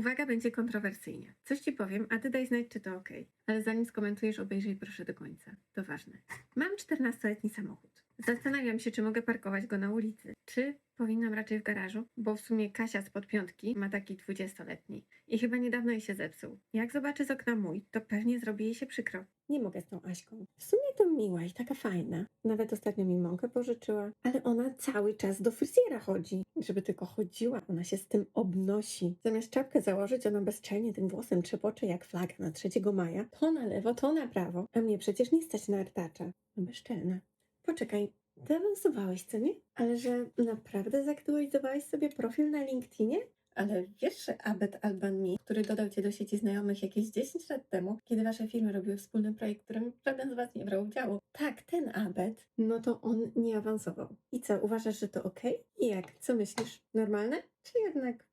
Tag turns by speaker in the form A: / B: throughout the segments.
A: Uwaga, będzie kontrowersyjnie. Coś ci powiem, a ty daj znać, czy to ok. Ale zanim skomentujesz, obejrzyj proszę do końca. To ważne. Mam 14-letni samochód. Zastanawiam się, czy mogę parkować go na ulicy, czy powinnam raczej w garażu, bo w sumie Kasia spod piątki ma taki 20-letni i chyba niedawno jej się zepsuł. Jak zobaczy z okna mój, to pewnie zrobi jej się przykro. Nie mogę z tą Aśką. W sumie to miła i taka fajna. Nawet ostatnio mi mąkę pożyczyła, ale ona cały czas do fryzjera chodzi. Żeby tylko chodziła, ona się z tym obnosi. Zamiast czapkę założyć, ona bezczelnie tym włosem trzepocze jak flaga na 3 maja. To na lewo, to na prawo. A mnie przecież nie stać na artacza. No bezczelna. Poczekaj, zaawansowałeś, co nie? Ale że naprawdę zaktualizowałeś sobie profil na LinkedInie? Ale wiesz, że Abed Alban Mi, który dodał cię do sieci znajomych jakieś 10 lat temu, kiedy wasze firmy robiły wspólny projekt, w którym żaden z was nie brał udziału. Tak, ten Abed. No to on nie awansował. I co, uważasz, że to ok? I jak? Co myślisz? Normalne? Czy jednak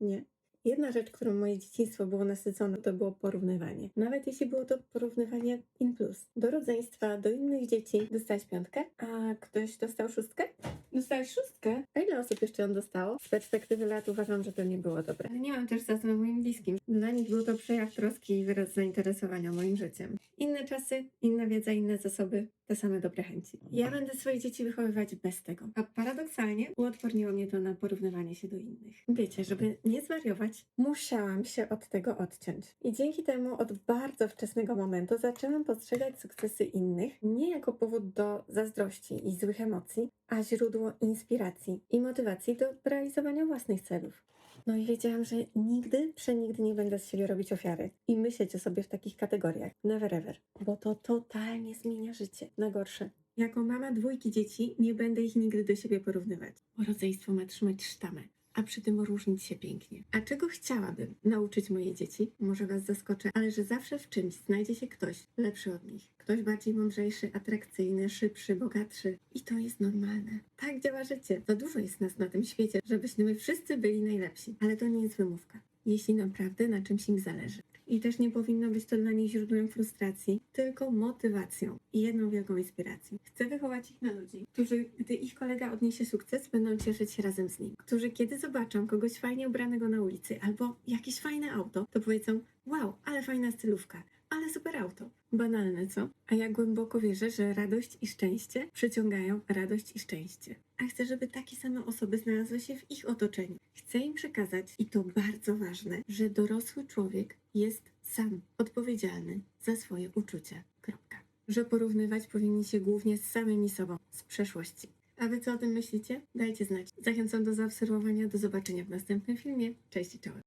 A: nie? Jedna rzecz, którą moje dzieciństwo było nasycone, to było porównywanie. Nawet jeśli było to porównywanie in plus. Do rodzeństwa, do innych dzieci dostałeś piątkę, a ktoś dostał szóstkę? Dostałeś szóstkę? A ile osób jeszcze on dostało? Z perspektywy lat uważam, że to nie było dobre. Ale nie mam też za złe moim bliskim. Dla nich był to przejaw troski i wyraz zainteresowania moim życiem. Inne czasy, inna wiedza, inne zasoby, te same dobre chęci. Ja będę swoje dzieci wychowywać bez tego. A paradoksalnie uodporniło mnie to na porównywanie się do innych. Wiecie, żeby nie zwariować, musiałam się od tego odciąć. I dzięki temu od bardzo wczesnego momentu zaczęłam postrzegać sukcesy innych nie jako powód do zazdrości i złych emocji, a źródło inspiracji i motywacji do realizowania własnych celów. No i wiedziałam, że nigdy, przenigdy nie będę z siebie robić ofiary i myśleć o sobie w takich kategoriach. Never ever. Bo to totalnie zmienia życie na gorsze. Jako mama dwójki dzieci nie będę ich nigdy do siebie porównywać. Rodzeństwo ma trzymać sztamę, a przy tym różnić się pięknie. A czego chciałabym nauczyć moje dzieci? Może was zaskoczę, ale że zawsze w czymś znajdzie się ktoś lepszy od nich. Ktoś bardziej mądrzejszy, atrakcyjny, szybszy, bogatszy. I to jest normalne. Tak działa życie. Za dużo jest nas na tym świecie, żebyśmy my wszyscy byli najlepsi. Ale to nie jest wymówka. Jeśli naprawdę na czymś im zależy. I też nie powinno być to dla nich źródłem frustracji, tylko motywacją i jedną wielką inspiracją. Chcę wychować ich na ludzi, którzy, gdy ich kolega odniesie sukces, będą cieszyć się razem z nim. Którzy, kiedy zobaczą kogoś fajnie ubranego na ulicy albo jakieś fajne auto, to powiedzą: Wow, ale fajna stylówka, super auto. Banalne, co? A ja głęboko wierzę, że radość i szczęście przyciągają radość i szczęście. A chcę, żeby takie same osoby znalazły się w ich otoczeniu. Chcę im przekazać, i to bardzo ważne, że dorosły człowiek jest sam odpowiedzialny za swoje uczucia. Kropka. Że porównywać powinni się głównie z samymi sobą, z przeszłości. A wy co o tym myślicie? Dajcie znać. Zachęcam do zaobserwowania. Do zobaczenia w następnym filmie. Cześć i czołem.